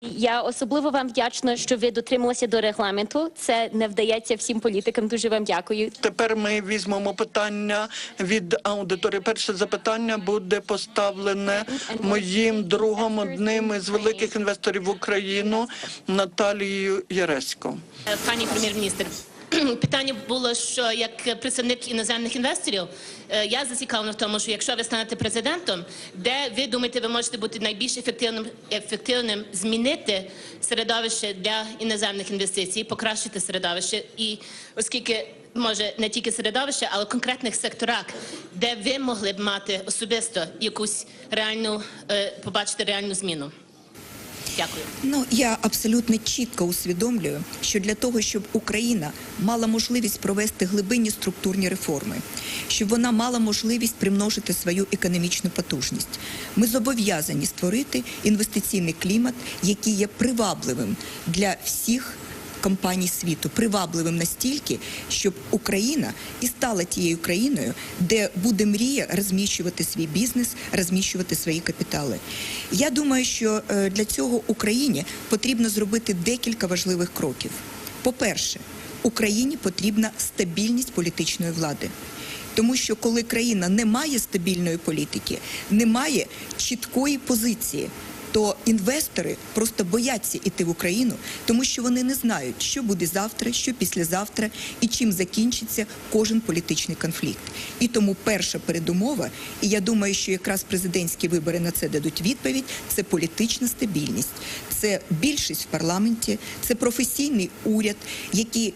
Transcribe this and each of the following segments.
Я особливо вам вдячна, що ви дотрималися до регламенту. Це не вдається всім політикам. Дуже вам дякую. Тепер ми візьмемо питання від аудиторії. Перше запитання буде поставлене моїм другом, одним із великих інвесторів в Україну Наталією Яресько. Пані прем'єр-міністр, питання було, що як представник іноземних інвесторів, е, я зацікавлена в тому, що якщо ви станете президентом, де ви думаєте, ви можете бути найбільш ефективним, ефективним змінити середовище для іноземних інвестицій, покращити середовище, і оскільки може не тільки середовище, але конкретних секторах, де ви могли б мати особисто якусь реальну е, побачити реальну зміну. Дякую. Ну я абсолютно чітко усвідомлюю, що для того, щоб Україна мала можливість провести глибинні структурні реформи, щоб вона мала можливість примножити свою економічну потужність, ми зобов'язані створити інвестиційний клімат, який є привабливим для всіх. Компаній світу привабливим настільки, щоб Україна і стала тією країною, де буде мрія розміщувати свій бізнес, розміщувати свої капітали. Я думаю, що е, для цього Україні потрібно зробити декілька важливих кроків. По-перше, Україні потрібна стабільність політичної влади. Тому що коли країна не має стабільної політики, не має чіткої позиції, інвестори просто бояться йти в Україну, тому що вони не знають, що буде завтра, що післязавтра і чим закінчиться кожен політичний конфлікт. І тому перша передумова, і я думаю, що якраз президентські вибори на це дадуть відповідь. Це політична стабільність, це більшість в парламенті, це професійний уряд, який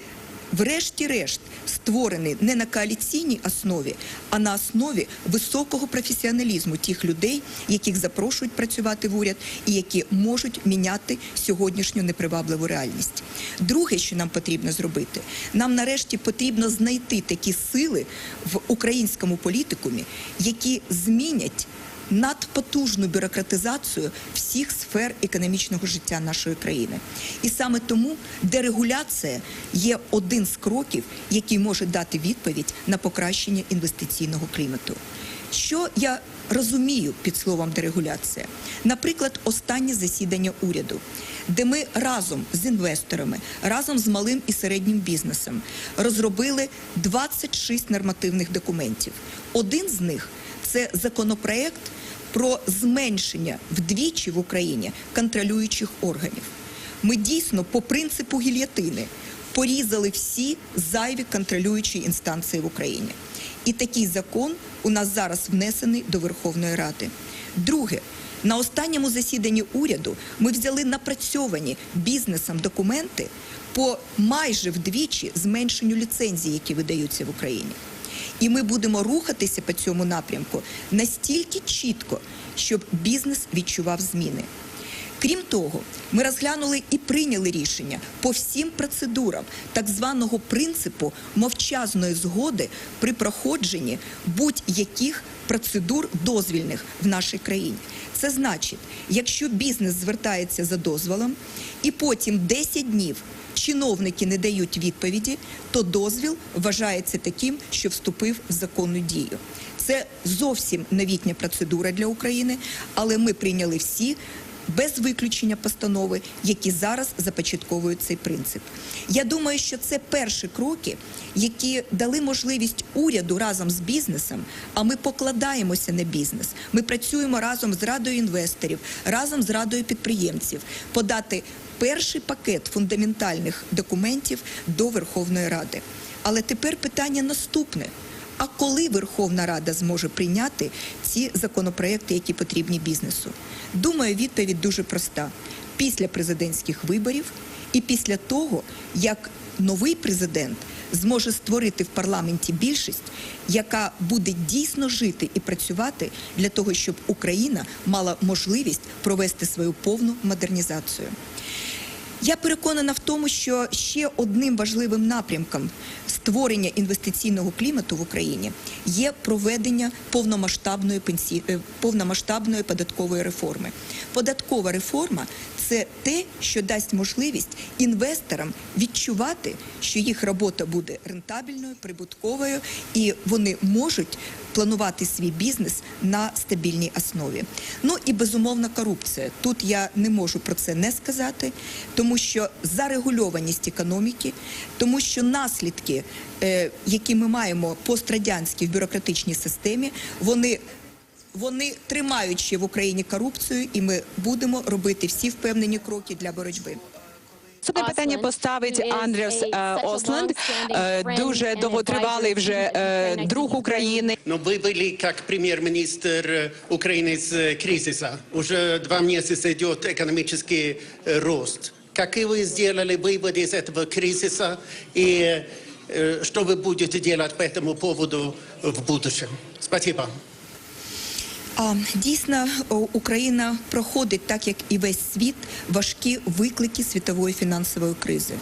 врешті-решт створений не на коаліційній основі, а на основі високого професіоналізму тих людей, яких запрошують працювати в уряд і які можуть міняти сьогоднішню непривабливу реальність. Друге, що нам потрібно зробити, нам нарешті потрібно знайти такі сили в українському політикумі, які змінять надпотужну бюрократизацію всіх сфер економічного життя нашої країни. І саме тому дерегуляція є один з кроків, який може дати відповідь на покращення інвестиційного клімату. Що я розумію під словом дерегуляція? Наприклад, останнє засідання уряду, де ми разом з інвесторами, разом з малим і середнім бізнесом розробили 26 нормативних документів. Один з них це законопроект про зменшення вдвічі в Україні контролюючих органів. Ми дійсно по принципу гільйотини порізали всі зайві контролюючі інстанції в Україні. І такий закон у нас зараз внесений до Верховної Ради. Друге, на останньому засіданні уряду ми взяли напрацьовані бізнесом документи по майже вдвічі зменшенню ліцензій, які видаються в Україні. І ми будемо рухатися по цьому напрямку настільки чітко, щоб бізнес відчував зміни. Крім того, ми розглянули і прийняли рішення по всім процедурам так званого принципу мовчазної згоди при проходженні будь-яких процедур дозвільних в нашій країні. Це значить, якщо бізнес звертається за дозволом і потім 10 днів чиновники не дають відповіді, то дозвіл вважається таким, що вступив в законну дію. Це зовсім новітня процедура для України, але ми прийняли всі. Без виключення постанови, які зараз започатковують цей принцип. Я думаю, що це перші кроки, які дали можливість уряду разом з бізнесом. А ми покладаємося на бізнес. Ми працюємо разом з радою інвесторів, разом з радою підприємців, подати перший пакет фундаментальних документів до Верховної Ради. Але тепер питання наступне. А коли Верховна Рада зможе прийняти ці законопроекти, які потрібні бізнесу? Думаю, відповідь дуже проста: після президентських виборів і після того, як новий президент зможе створити в парламенті більшість, яка буде дійсно жити і працювати для того, щоб Україна мала можливість провести свою повну модернізацію. Я переконана в тому, що ще одним важливим напрямком створення інвестиційного клімату в Україні є проведення повномасштабної пенсі... е, повномасштабної податкової реформи. Податкова реформа це те, що дасть можливість інвесторам відчувати, що їх робота буде рентабельною, прибутковою, і вони можуть планувати свій бізнес на стабільній основі. Ну і безумовна корупція. Тут я не можу про це не сказати, тому що зарегульованість економіки, тому що наслідки, е, які ми маємо пострадянські в бюрократичній системі, вони вони тримають ще в Україні корупцію, і ми будемо робити всі впевнені кроки для боротьби. Наступне питання Osland, поставить who is Андріас a е, such a Осленд, long-standing е, friend дуже and довготривалий advisor вже to е, Ukraine. друг України. Но вы были как премьер-министр э, Украины из э, кризиса. Уже два месяца идет экономический э, рост. Какие вы сделали выводы из этого кризиса и э, что вы будете делать по этому поводу в будущем? Спасибо. А дійсно о, Україна проходить, так як і весь світ, важкі виклики світової фінансової кризи.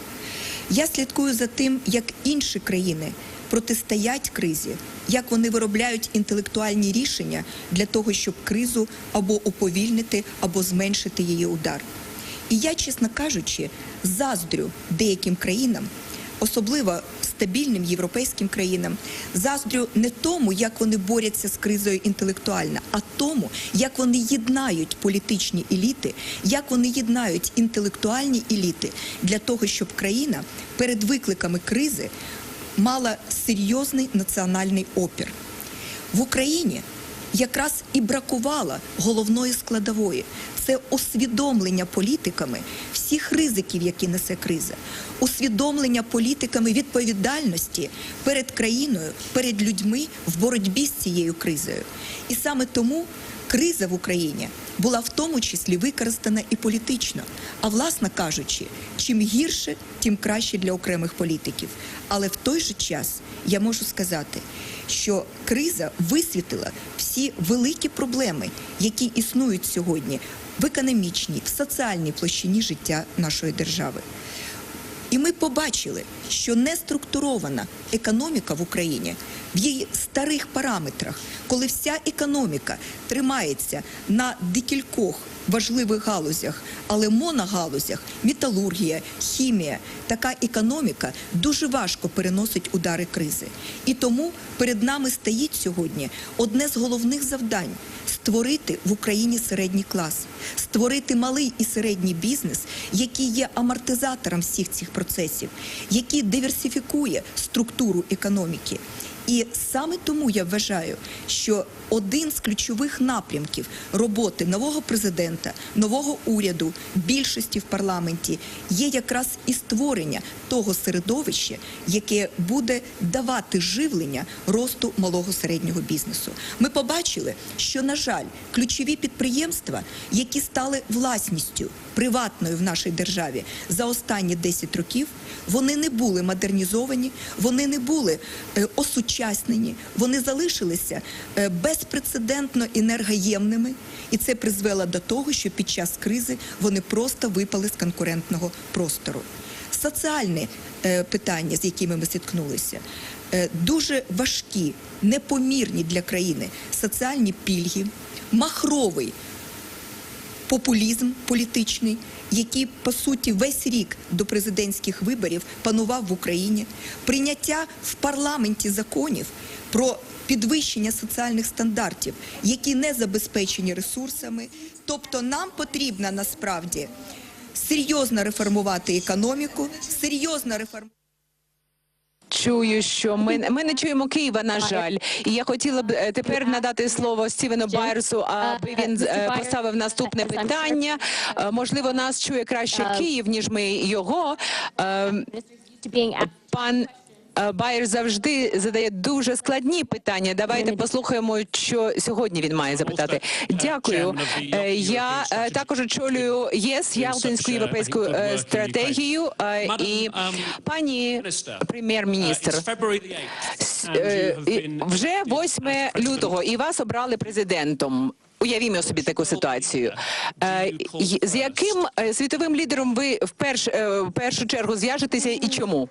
Я слідкую за тим, як інші країни протистоять кризі, як вони виробляють інтелектуальні рішення для того, щоб кризу або уповільнити, або зменшити її удар. І я, чесно кажучи, заздрю деяким країнам, особливо стабільним європейським країнам, заздрю не тому, як вони борються з кризою інтелектуально, а тому, як вони єднають політичні еліти, як вони єднають інтелектуальні еліти для того, щоб країна перед викликами кризи мала серйозний національний опір. В Україні якраз і бракувало головної складової це усвідомлення політиками всіх ризиків, які несе криза, усвідомлення політиками відповідальності перед країною, перед людьми в боротьбі з цією кризою. І саме тому криза в Україні була в тому числі використана і політично. А власне кажучи, чим гірше, тим краще для окремих політиків. Але в той же час я можу сказати, що криза висвітила всі великі проблеми, які існують сьогодні в економічній, в соціальній площині життя нашої держави. І ми побачили, що неструктурована економіка в Україні в її старих параметрах, коли вся економіка тримається на декількох важливих галузях, але моногалузях металургія, хімія, така економіка дуже важко переносить удари кризи. І тому перед нами стоїть сьогодні одне з головних завдань створити в Україні середній клас, створити малий і середній бізнес, який є амортизатором всіх цих процесів, який диверсифікує структуру економіки. І саме тому я вважаю, що один з ключових напрямків роботи нового президента, нового уряду, більшості в парламенті є якраз і створення того середовища, яке буде давати живлення росту малого середнього бізнесу. Ми побачили, що на жаль, ключові підприємства, які стали власністю приватною в нашій державі за останні 10 років, вони не були модернізовані, вони не були е, осучаснені, вони залишилися е, безпрецедентно енергоємними, і це призвело до того, що під час кризи вони просто випали з конкурентного простору. Соціальні е, питання, з якими ми зіткнулися, е, дуже важкі, непомірні для країни. Соціальні пільги, махровий популізм політичний, який по суті весь рік до президентських виборів панував в Україні, прийняття в парламенті законів про підвищення соціальних стандартів, які не забезпечені ресурсами. Тобто нам потрібно насправді серйозно реформувати економіку, серйозно реформувати. Чую, що ми, ми не чуємо Києва, на жаль. І я хотіла б е, тепер надати слово Стівену Байерсу, аби він е, поставив наступне питання. Е, Можливо, нас чує краще Київ, ніж ми його. Е. Пан е, Байер завжди задає дуже складні питання. Давайте послухаємо, що сьогодні він має запитати. Дякую. Е, Я е, також очолюю ЄС Ялтинську європейську е, стратегію. е, І пані прем'єр-міністр. Е, Вже 8 лютого і вас обрали президентом. Уявімо собі таку ситуацію. Е, З яким е, світовим лідером ви в перш- е, в першу чергу зв'яжетеся і чому?